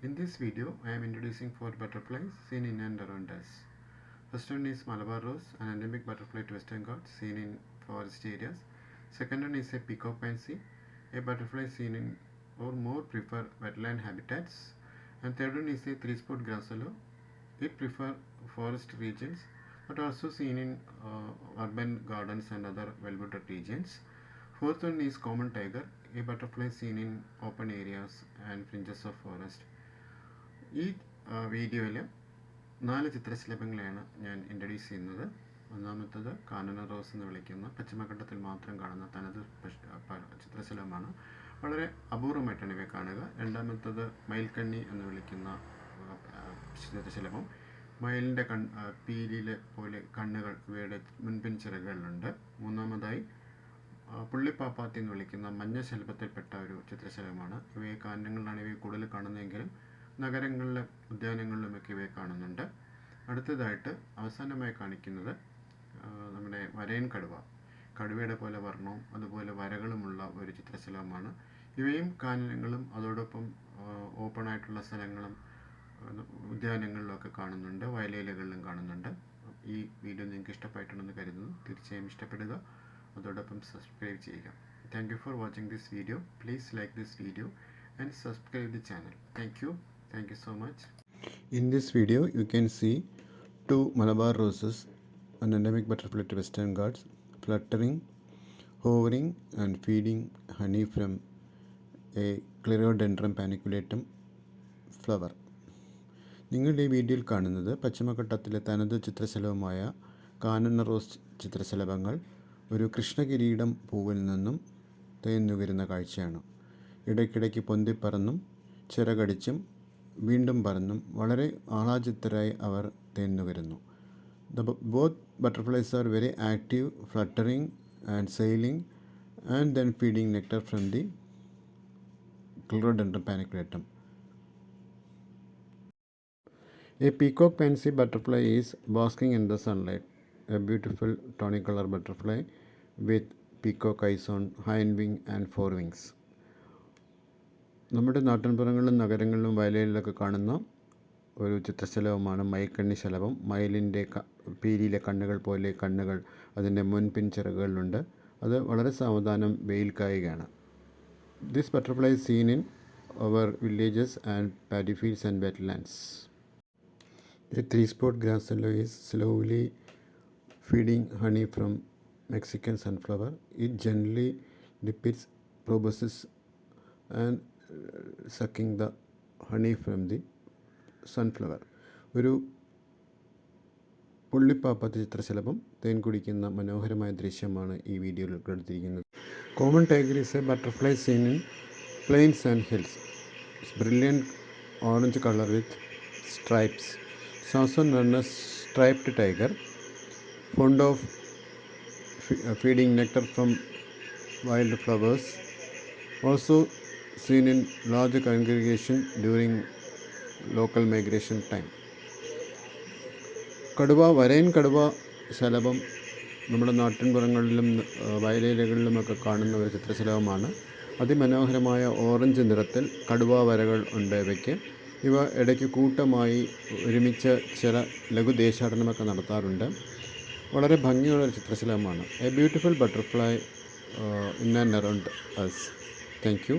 In this video, I am introducing four butterflies seen in and around us. First one is Malabar rose, an endemic butterfly to Western Ghats seen in forest areas. Second one is a peacock pansy, a butterfly seen in or more prefer wetland habitats. And third one is a three-spot grasshopper. It prefer forest regions, but also seen in uh, urban gardens and other well-watered regions. Fourth one is common tiger, a butterfly seen in open areas and fringes of forest. ഈ വീഡിയോയിൽ നാല് ചിത്രശലഭങ്ങളെയാണ് ഞാൻ introduce ചെയ്യുന്നത്. ഒന്നാമത്തത് കാനന rose എന്ന് വിളിക്കുന്ന പശ്ചിമഘട്ടത്തിൽ മാത്രം കാണുന്ന തനത് ചിത്രശലഭമാണ് വളരെ അപൂർവമായിട്ടാണ് ഇവയെ കാണുക. രണ്ടാമത്തത് മയിൽക്കണ്ണി എന്ന് വിളിക്കുന്ന ചിത്രശലഭം മയിലിന്റെ കൺ പീലിയിലെ പോലെ കണ്ണുകൾ ഇവയുടെ മുൻപിൻ ചിറകുകളിലുണ്ട് മൂന്നാമതായി പുള്ളിപ്പാപ്പാത്തി എന്ന് വിളിക്കുന്ന മഞ്ഞ ശലഭത്തിൽപ്പെട്ട ഒരു ചിത്രശലഭമാണ് ഇവയെ കാനനങ്ങളിലാണ് ഇവയെ കൂടുതൽ കാണുന്നതെങ്കിലും നഗരങ്ങളിലും ഉദ്യാനങ്ങളിലുമൊക്കെ ഇവയെ കാണുന്നുണ്ട്. അടുത്തതായിട്ട് അവസാനമായി കാണിക്കുന്നത് നമ്മുടെ വരയൻ കടുവ. കടുവയുടെ പോലെ വർണവും അതുപോലെ വരകളുമുള്ള ഒരു ചിത്രശലഭമാണ് ഇവയും കാനനങ്ങളും അതോടൊപ്പം ഓപ്പൺ ആയിട്ടുള്ള സ്ഥലങ്ങളും ഉദ്യാനങ്ങളിലൊക്കെ കാണുന്നുണ്ട്. വയലേലകളിലും കാണുന്നുണ്ട്. ഈ വീഡിയോ നിങ്ങൾക്ക് ഇഷ്ടപ്പെട്ടുണ്ടെന്ന് കരുതുന്നു. തീർച്ചയായും ഇഷ്ടപ്പെടുക. അതോടൊപ്പം സബ്സ്ക്രൈബ് ചെയ്യുക. Thank you for watching this video please like this video and subscribe the channel thank you thank you so much in this video you can see two Malabar roses an endemic butterfly to western ghats fluttering hovering and feeding honey from a clerodendron paniculatum flower. നിങ്ങളുടെ ഈ വീഡിയോയിൽ കാണുന്നത് പശ്ചിമഘട്ടത്തിലെ തനത് ചിത്രശലഭമായ കാനന rose ചിത്രശലഭങ്ങൾ ഒരു കൃഷ്ണകിരീടം പൂവിൽ നിന്നും തേന്നുകരുന്ന കാഴ്ചയാണ്. ഇടയ്ക്കിടയ്ക്ക് പൊന്തിപ്പറന്നും ചിറകടിച്ചും വീണ്ടും പറന്നും വളരെ ആഹ്ലാദിതരായി അവർ തേന്നുകരുന്നു bo- both butterflies are very active, fluttering and sailing, and then feeding nectar from the Clerodendron paniculatum. A peacock pansy butterfly is basking in the sunlight. A beautiful tawny color butterfly with peacock eyes on hind wing and forewings. നമ്മുടെ നാട്ടിൻപുറങ്ങളിലും നഗരങ്ങളിലും വയലുകളിലൊക്കെ കാണുന്ന ഒരു ചിത്രശലഭമാണ് മയിൽക്കണ്ണി ശലഭം. മയിലിന്റെ ക പീലിയിലെ കണ്ണുകൾ പോലെ കണ്ണുകൾ അതിന്റെ മുൻപിൻ ചിറകുകളിലുണ്ട് അത് വളരെ സാവധാനം വെയിൽ കായുകയാണ്. This butterfly seen in our villages and fields and wetlands The three spot grasshopper is slowly feeding honey from Mexican sunflower. It generally dips its proboscis and sucking the honey from the sunflower. ഒരു പുള്ളിപ്പാപ്പത്ത് ചിത്രശലഭം തേൻ കുടിക്കുന്ന മനോഹരമായ ദൃശ്യമാണ് ഈ വീഡിയോയിൽ ഉൾപ്പെടുത്തിയിരിക്കുന്നത് common tiger is a butterfly seen in plains and hills brilliant orange colour with known as striped tiger, fond of uh, feeding nectar from wild flowers. Also seen in large congregation during local migration time. കടുവ വരയൻ കടുവ ശലഭം നമ്മുടെ നാട്ടിൻപുറങ്ങളിലും വയലേലകളിലുമൊക്കെ കാണുന്ന ഒരു ചിത്രശലഭമാണ്. അതിമനോഹരമായ orange നിറത്തിൽ കടുവ വരകൾ ഉണ്ട് ഇവയ്ക്ക്. ഇവ ഇടയ്ക്ക് കൂട്ടമായി ഒരുമിച്ച് ചില ലഘുദേശാടനമൊക്കെ നടത്താറുണ്ട്. വളരെ ഭംഗിയുള്ള ഒരു ചിത്രശലഭമാണ്. A beautiful butterfly in and around us thank you